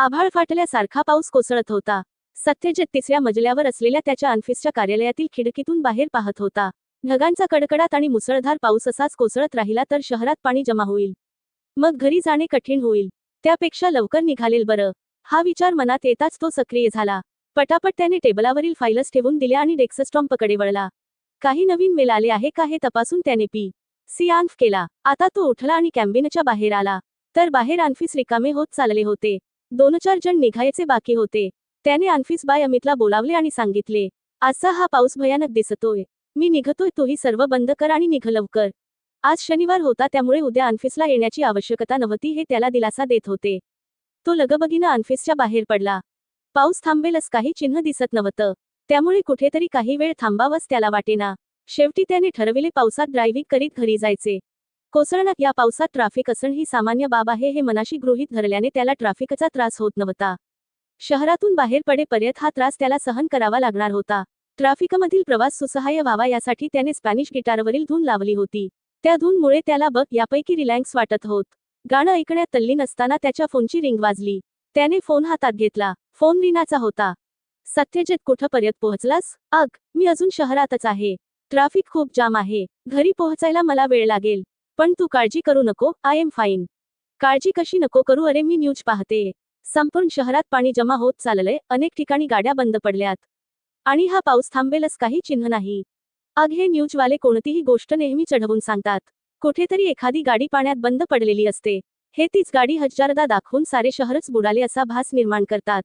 आभाळ फाटल्यासारखा पाऊस कोसळत होता. सत्यजित तिसऱ्या मजल्यावर असलेल्या त्याच्या अनफिसच्या कार्यालयातील खिडकीतून बाहेर पाहत होता. ढगांचा कडकडाट आणि मुसळधार पाऊस असाच कोसळत राहिला तर शहरात पाणी जमा होईल. मग घरी जाणे कठीण होईल. त्यापेक्षा लवकर निघालेल बरं. हा विचार मनात येताच तो सक्रिय झाला. पटापट त्याने टेबलावरील फाईलच ठेवून दिल्या आणि डेक्सस्टॉम्पकडे वळला. काही नवीन मेल आले आहे का हे तपासून त्याने पी. सी. आन्फ केला. आता तो उठला आणि कॅम्बिनच्या बाहेर आला. तर बाहेर आन्फिस रिकामे होत चालले होते. दोन चार जण निघायचे बाकी होते. त्याने अन्फिस बाय अमितला बोलावले आणि सांगितले आजचा हा पाऊस भयानक दिसतोय. मी निघतोय तोही सर्व बंद कर आणि निघ लवकर. आज शनिवार होता त्यामुळे उद्या अनफिसला येण्याची आवश्यकता नव्हती हे त्याला दिलासा देत होते. तो लगबगीनं अनफिसच्या बाहेर पडला. पाऊस थांबेलच काही चिन्ह दिसत नव्हतं. त्यामुळे कुठेतरी काही वेळ थांबावंच त्याला वाटेना. शेवटी त्याने ठरविले पावसात ड्रायव्हिंग करीत घरी जायचे. कोसळणं या पावसात ट्राफिक असण ही सामान्य बाब आहे हे मनाशी गृहीत धरल्याने त्याला ट्राफिकचा त्रास होत नव्हता. शहरातून बाहेर पडेपर्यंत हा त्रास त्याला सहन करावा लागणार होता. ट्राफिकमधील प्रवास सुसहाय्य व्हावा यासाठी त्याने स्पॅनिश गिटारवरील धून लावली होती. त्या धूनमुळे त्याला बघ यापैकी रिलॅक्स वाटत होत. गाणं ऐकण्यात तल्लीन असताना त्याच्या फोनची रिंग वाजली. त्याने फोन हातात घेतला. फोन रीनाचा होता. सत्यजित कुठंपर्यंत पोहोचलास? अग मी अजून शहरातच आहे. ट्राफिक खूप जाम आहे. घरी पोहोचायला मला वेळ लागेल. पण तू काळजी करू नको आय एम फाईन काळजी कशी नको करू? अरे मी न्यूज पाहते. संपूर्ण शहरात पाणी जमा होत चाललंय अनेक ठिकाणी गाड्या बंद पडल्यात. आणि हा पाऊस थांबेलच काही चिन्ह नाही. अग हे न्यूजवाले कोणतीही गोष्ट नेहमी चढवून सांगतात. कुठेतरी एखादी गाडी पाण्यात बंद पडलेली असते. हे तीच गाडी हजारदा दाखवून सारे शहरच बुडाले असा भास निर्माण करतात.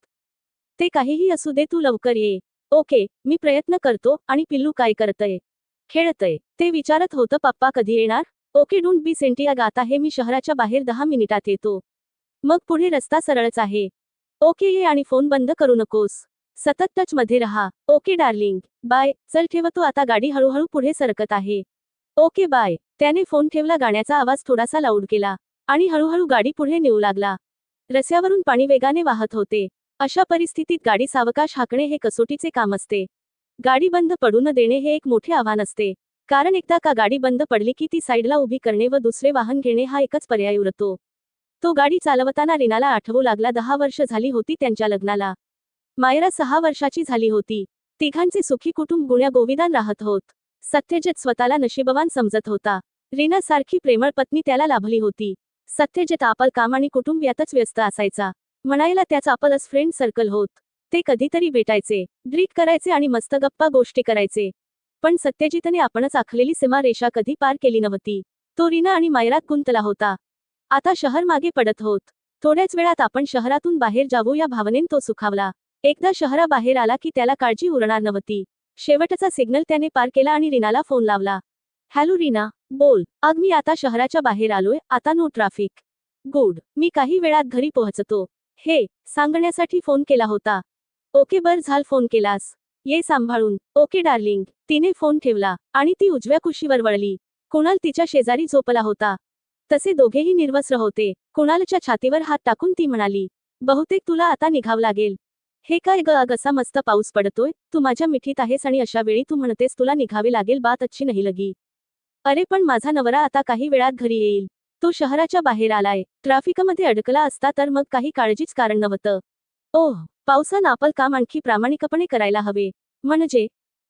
ते काहीही असू दे तू लवकर ये. ओके मी प्रयत्न करतो आणि पिल्लू काय करतय? खेळतय. ते विचारत होतं पप्पा कधी येणार? ओके डोंट बी सेंटियाग आता हे मी शहराच्या बाहेर दहा मिनिटात येतो. मग पुढे रस्ता सरळच आहे. ओके ये आणि फोन बंद करू नकोस. सतत टच मध्ये रहा. Okay darling. बाय. चल ठेवतो आता गाडी हळूहळू पुढे सरकत आहे. Okay bye. त्याने फोन ठेवला गाण्याचा आवाज थोडासा लाऊड केला आणि हळूहळू गाडी पुढे नेऊ लागला. रस्त्यावरून पाणी वेगाने वाहत होते. अशा परिस्थितीत गाडी सावकाश हाकणे हे कसोटीचे काम असते. गाडी बंद पडू न देणे हे एक मोठे आव्हान असते. कारण एकदा का गाडी बंद पडली की ती साईडला उभी करणे व दुसरे वाहन घेणे हा एकच पर्याय उरतो. तो गाडी चालवताना रीनाला आठवू लागला दहा वर्ष झाली होती त्यांच्या लग्नाला. मायरा सहा वर्षाची झाली होती. तिघांचे सुखी कुटुंब गुण्या गोविदान राहत होत. सत्यजित स्वतःला नशीबवान समजत होता. रीना सारखी प्रेमळ पत्नी त्याला लाभली होती. सत्यजित आपल काम आणि कुटुंब यातच व्यस्त असायचा. म्हणायला त्याचा आपलच फ्रेंड सर्कल होत. ते कधीतरी भेटायचे. ड्रीट करायचे आणि मस्त गप्पा गोष्टी करायचे. पण सत्यजितने आपणच आखलेली सीमारेषा कधी पार केली नव्हती. तो रीना आणि मायरात गुंतला होता. आता शहर मागे पडत होत. थोड्याच वेळात आपण शहरातून बाहेर जावू या भावनेन तो सुखावला. एकदा शहराबाहेर आला की त्याला काळजी उरणार नव्हती. शेवटचा सिग्नल त्याने पार केला आणि रीनाला फोन लावला. हॅलो रीना बोल. अग मी आता शहराच्या बाहेर आलोय. आता नो ट्राफिक. गुड. मी काही वेळात घरी पोहोचतो. हे सांगण्यासाठी फोन केला होता. ओके बर झाल फोन केलास. ये सांभाळून. Okay darling. तिने फोन ठेवला आणि ती उजव्या कुशीवर वळली. कुणाल तिच्या शेजारी झोपला होता. तसे दोघेही निर्वस्त्र होते. कुणालच्या छातीवर हात टाकून ती म्हणाली बहुतेक तुला आता निघावं लागेल. हे काय ग अग असा मस्त पाऊस पडतोय? तू माझ्या मिठीत आहेस आणि अशा वेळी तू म्हणतेस तुला निघावे लागेल बात अच्छी नाही लगी. अरे पण माझा नवरा आता काही वेळात घरी येईल. तो शहराच्या बाहेर आलाय. ट्राफिकमध्ये अडकला असता तर मग काही काळजीच कारण नव्हतं. ओह. पावसान आपल काम आणखी प्रामाणिकपणे करायला हवे. म्हणजे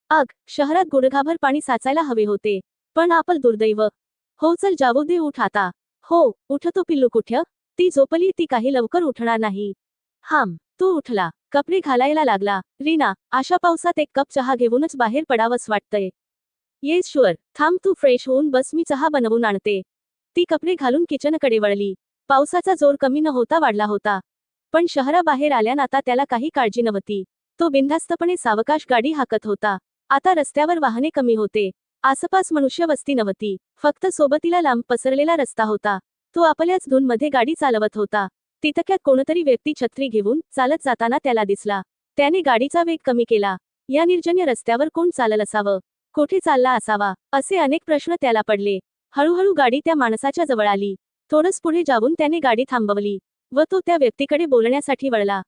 अग शहरात गुडघाभर पाणी साचायला हवे होते. पण आपल दुर्दैव. हो चल जाऊ दे उठ आता. हो उठतो पिल्लू कुठ्य ती झोपली ती काही लवकर उठणार नाही. हाम तो उठला. कपडे घालायला लागला. रीना अशा पावसात एक कप चहा घेऊनच बाहेर पडावंच वाटतंय. Yes sure. थांब तू फ्रेश होऊन बस मी चहा बनवून आणते. ती कपडे घालून किचनकडे वळली. पावसाचा जोर कमी न होता वाढला होता. पण शहराबाहेर आल्यान आता त्याला काही काळजी नव्हती. तो बिनधास्तपणे सावकाश गाडी हाकत होता. आता रस्त्यावर वाहने कमी होते. आसपास मनुष्य वस्ती नव्हती. फक्त सोबतीला लांब पसरलेला रस्ता होता. तो आपल्याच धूनमध्ये गाडी चालवत होता. तितक्यात कोणतरी व्यक्ती छत्री घेऊन चालत जाताना त्याला दिसला. त्याने गाडीचा वेग कमी केला. या निर्जन्य रस्त्यावर कोण चालल असावं? कोठे चालला असावा? असे अनेक प्रश्न त्याला पडले. हळूहळू गाडी त्या माणसाच्या जवळ आली. थोडंच पुढे जाऊन त्याने गाडी थांबवली. व तो त्या व्यक्तीकडे बोलण्यासाठी वळला.